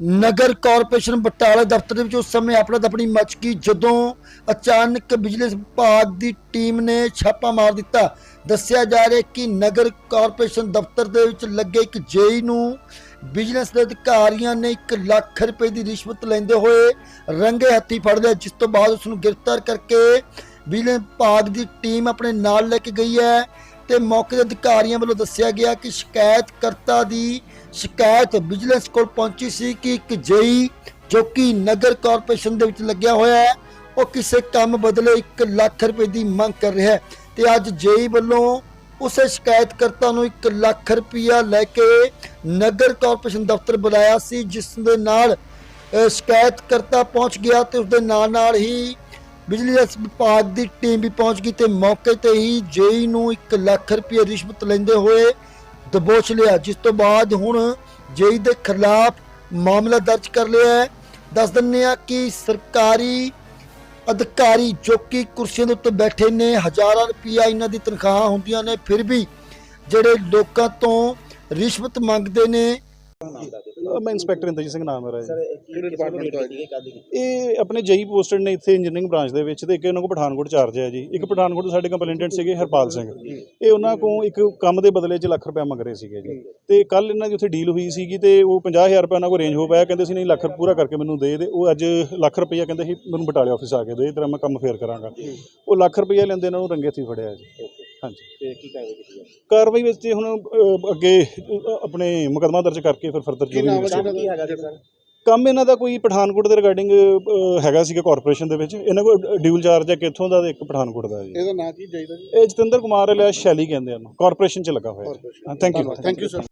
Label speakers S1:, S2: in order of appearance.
S1: ਨਗਰ corporation Batala ਦਫ਼ਤਰ ਦੇ ਵਿੱਚ ਉਸ ਸਮੇਂ ਆਪਣਾ ਆਪਣੀ ਮਚ ਗਈ ਜਦੋਂ ਅਚਾਨਕ ਬਿਜਲੀ ਵਿਭਾਗ ਦੀ ਟੀਮ ਨੇ ਛਾਪਾ ਮਾਰ ਦਿੱਤਾ। ਦੱਸਿਆ ਜਾ ਰਿਹਾ ਕਿ ਨਗਰ ਕਾਰਪੋਰੇਸ਼ਨ ਦਫ਼ਤਰ ਦੇ ਵਿੱਚ ਲੱਗੇ ਇੱਕ ਜੇਈ ਨੂੰ ਬਿਜ਼ਨਸ ਦੇ ਅਧਿਕਾਰੀਆਂ ਨੇ 1 ਲੱਖ ਰੁਪਏ ਦੀ ਰਿਸ਼ਵਤ ਲੈਂਦੇ ਹੋਏ ਰੰਗੇ ਹੱਥੀ ਫੜ ਲਿਆ, ਜਿਸ ਤੋਂ ਬਾਅਦ ਉਸ ਨੂੰ ਗ੍ਰਿਫਤਾਰ ਕਰਕੇ ਬਿਜਲੀ ਵਿਭਾਗ ਦੀ ਟੀਮ ਆਪਣੇ ਨਾਲ ਲੈ ਕੇ ਗਈ ਹੈ। ਤੇ ਮੌਕੇ ਦੇ ਅਧਿਕਾਰੀਆਂ ਵੱਲੋਂ ਦੱਸਿਆ ਗਿਆ ਕਿ ਸ਼ਿਕਾਇਤਕਰਤਾ ਦੀ ਸ਼ਿਕਾਇਤ ਵਿਜੀਲੈਂਸ ਕੋਲ ਪਹੁੰਚੀ ਸੀ ਕਿ ਇੱਕ ਜੇਈ ਜੋ ਕਿ ਨਗਰ ਕਾਰਪੋਰੇਸ਼ਨ ਦੇ ਵਿੱਚ ਲੱਗਿਆ ਹੋਇਆ ਹੈ, ਉਹ ਕਿਸੇ ਕੰਮ ਬਦਲੇ 1 ਲੱਖ ਰੁਪਏ ਦੀ ਮੰਗ ਕਰ ਰਿਹਾ ਹੈ ਤੇ ਅੱਜ ਜੇਈ ਵੱਲੋਂ ਉਸੇ ਸ਼ਿਕਾਇਤਕਰਤਾ ਨੂੰ 1 ਲੱਖ ਰੁਪਇਆ ਲੈ ਕੇ ਨਗਰ ਕਾਰਪੋਰੇਸ਼ਨ ਦਫ਼ਤਰ ਬੁਲਾਇਆ ਸੀ, ਜਿਸ ਦੇ ਨਾਲ ਸ਼ਿਕਾਇਤਕਰਤਾ ਪਹੁੰਚ ਗਿਆ ਤੇ ਉਸ ਦੇ ਨਾਲ ਨਾਲ ਹੀ ਬਿਜਲੀ ਵਿਭਾਗ ਦੀ ਟੀਮ ਵੀ ਪਹੁੰਚ ਗਈ ਤੇ ਮੌਕੇ ਤੇ ਹੀ ਜੇਈ ਨੂੰ 1 ਲੱਖ ਰੁਪਏ ਰਿਸ਼ਵਤ ਲੈਂਦੇ ਹੋਏ ਦਬੋਚ ਲਿਆ, ਜਿਸ ਤੋਂ ਬਾਅਦ ਹੁਣ ਜੇਈ ਦੇ ਖਿਲਾਫ ਮਾਮਲਾ ਦਰਜ ਕਰ ਲਿਆ ਹੈ। ਦੱਸ ਦਿੰਦੇ ਆ ਕਿ ਸਰਕਾਰੀ ਅਧਿਕਾਰੀ ਜੋ ਕਿ ਕੁਰਸੀਆਂ ਦੇ ਉੱਤੇ ਬੈਠੇ ਨੇ, ਹਜ਼ਾਰਾਂ ਰੁਪਈਆ ਇਹਨਾਂ ਦੀ ਤਨਖਾਹਾਂ ਹੁੰਦੀਆਂ ਨੇ, ਫਿਰ ਵੀ ਜਿਹੜੇ ਲੋਕਾਂ ਤੋਂ ਰਿਸ਼ਵਤ ਮੰਗਦੇ ਨੇ
S2: ਮੈਂ ਇੰਸਪੈਕਟਰ ਇੰਦਰਜੀਤ ਸਿੰਘ ਨਾਮ ਮੇਰਾ ਜੀ।
S3: ਕਿਹੜੇ ਡਿਪਾਰਟਮੈਂਟ ਤੋਂ
S2: ਇਹ ਆਪਣੇ ਜਈ ਪੋਸਟਡ ਨੇ ਇੱਥੇ ਇੰਜੀਨੀਅਰਿੰਗ ਬ੍ਰਾਂਚ ਦੇ ਵਿੱਚ ਤੇ ਇੱਕ ਇਹਨਾਂ ਕੋਲ ਪਠਾਨਕੋਟ ਚਾਰਜ ਹੈ ਜੀ। ਇੱਕ ਪਠਾਨਕੋਟ ਤੋਂ ਸਾਡੇ ਕੰਪਲੇਂਟੈਂਟ ਸੀਗੇ ਹਰਪਾਲ ਸਿੰਘ। ਇਹ ਉਹਨਾਂ ਕੋਲ ਇੱਕ ਕੰਮ ਦੇ ਬਦਲੇ 'ਚ ਲੱਖ ਰੁਪਏ ਮੰਗ ਰਹੇ ਸੀਗੇ ਜੀ। ਤੇ ਕੱਲ ਇਹਨਾਂ ਦੀ ਉੱਥੇ ਡੀਲ ਹੋਈ ਸੀਗੀ ਤੇ ਉਹ 50000 ਰੁਪਏ ਉਹਨਾਂ ਕੋਲ ਰੇਂਜ ਹੋ ਪਾਇਆ ਕਹਿੰਦੇ ਸੀ ਨਹੀਂ ਲੱਖ ਪੂਰਾ ਕਰਕੇ ਮੈਨੂੰ ਦੇ ਦੇ। ਉਹ ਅੱਜ ਲੱਖ ਰੁਪਈਆ ਕਹਿੰਦੇ ਸੀ ਮੈਨੂੰ ਬਟਾਲੇ ਆਫਿਸ ਆ ਕੇ ਦੇ ਤੇਰਾ ਮੈਂ ਕੰਮ ਫੇਰ ਕਰਾਂਗਾ। ਉਹ ਲੱਖ ਰੁਪਈਆ ਲੈਂਦੇ ਇਹਨਾਂ ਨੂੰ ਰੰਗੇ ਹੱਥੀਂ ਫੜਿਆ ਜੀ। ਹਾਂਜੀ।
S3: ਤੇ ਕੀ ਕਾਰਵਾਈ ਕੀਤੀ ਹੈ
S2: ਕਾਰਵਾਈ ਵਿੱਚ ਜੀ ਹੁਣ ਅ, ਅੱਗੇ ਅ, ਆਪਣੇ ਮੁਕੱਦਮਾ ਦਰਜ ਕਰਕੇ ਫਿਰ ਫਰਦਰ ਜੋ ਵੀ
S3: ਕੰਮ ਕੀ ਹੈਗਾ ਜੀ ਸਰ?
S2: ਕੰਮ ਇਹਨਾਂ ਦਾ ਕੋਈ ਪਠਾਨਕੋਟ ਦੇ ਰਿਗਾਰਡਿੰਗ ਹੈਗਾ ਸੀਗਾ ਕਾਰਪੋਰੇਸ਼ਨ ਦੇ ਵਿੱਚ। ਇਹਨਾਂ ਕੋਲ ਡਿਊਲ ਚਾਰਜ ਹੈ ਕਿ ਇੱਥੋਂ ਦਾ ਤੇ ਇੱਕ ਪਠਾਨਕੋਟ ਦਾ ਜੀ।
S3: ਇਹਦਾ ਨਾਂ ਕੀ ਚਾਹੀਦਾ ਜੀ?
S2: ਇਹ ਜਤਿੰਦਰ ਕੁਮਾਰ ਲਿਆ ਸ਼ੈਲੀ ਕਹਿੰਦੇ ਆ ਕਾਰਪੋਰੇਸ਼ਨ ਚ ਲੱਗਾ ਹੋਇਆ। Thank you
S3: thank you sir